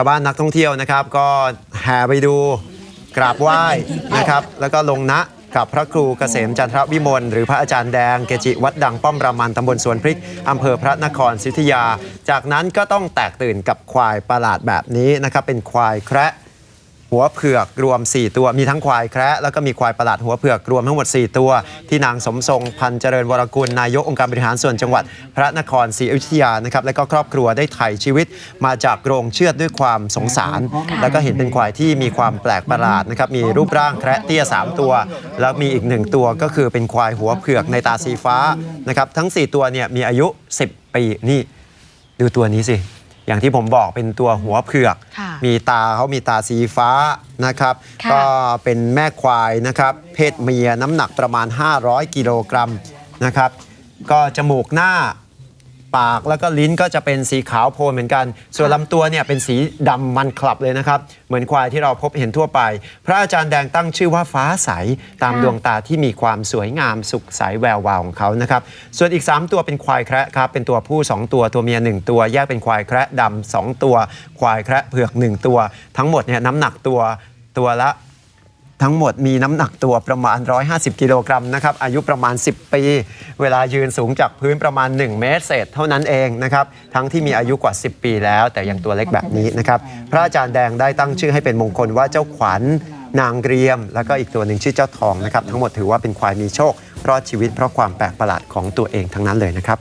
าวบ้านนักท่องเที่ยวนะครับ ก็แห่ไปดูกราบไหว้นะครับ แล้วก็ลงนะกับพระครูเกษมจันทรวิมลหรือพระอาจารย์แดงเกจิวัดดังป้อมรามันตำบลสวนพริกอำเภอพระนครศรีอยุธยา จากนั้นก็ต้องแตกตื่นกับควายประหลาดแบบนี้นะครับเป็นควายแคระ หัวเผือกรวม 4 ตัวมีทั้งควายแคระแล้วก็มีควายประหลาดหัวเผือกรวมทั้งหมด 4 ตัว ที่นางสมทรงพันเจริญวรกุลนายกองค์การบริหารส่วนจังหวัด พระนครศรีอยุธยานะครับและก็ครอบครัวได้ไถ่ชีวิตมาจากโรงเชือดด้วยความสงสาร แล้วก็เห็นเป็นควายที่มีความแปลกประหลาดนะครับมีรูปร่างแคระเตี้ย 3 ตัว แล้วมีอีกหนึ่งตัวก็คือเป็นควายหัวเผือกในตาสีฟ้านะครับทั้ง 4 ตัวเนี่ยมีอายุ 10 ปีนี่ดูตัวนี้สิ อย่างที่ผมบอกเป็นตัวหัวเผือกค่ะมีตาเขามีตาสีฟ้านะครับค่ะก็เป็นแม่ควายนะครับ เพศเมียน้ำหนักประมาณ 500 กิโลกรัมนะครับ ก็จมูกหน้า ปากแล้วก็ลิ้นก็จะเป็นสีขาวโพลนเหมือนกัน ส่วนลำตัวเนี่ยเป็นสีดำมันคลับเลยนะครับ เหมือนควายที่เราพบเห็นทั่วไป พระอาจารย์แดงตั้งชื่อว่าฟ้าใสตามค่ะดวงตาที่มีความสวยงามสุขใสแวววาวของเขานะครับ ส่วนอีก 3 ตัวเป็นควายแคระครับเป็นตัวผู้ 2 ตัวตัวเมีย 1 ตัวแยกเป็นควายแคระดำสองตัว ควายแคระเผือก 1 ตัว ทั้งหมดเนี่ยน้ำหนักตัวตัวละ ทั้งหมดมีน้ำหนักตัวประมาณ 150 กิโลกรัมนะครับ อายุประมาณ 10 ปี เวลายืนสูงจากพื้นประมาณ 1 เมตรเศษเท่านั้นเองนะครับ ทั้งที่มีอายุกว่า 10 ปีแล้ว แต่ยังตัวเล็กแบบนี้นะครับ พระอาจารย์แดงได้ตั้งชื่อให้เป็นมงคลว่าเจ้าขวัญนางเกรียม แล้วก็อีกตัวหนึ่งชื่อเจ้าทองนะครับ ทั้งหมดถือว่าเป็นควายมีโชครอดชีวิตเพราะความแปลกประหลาดของตัวเองทั้งนั้นเลยนะครับ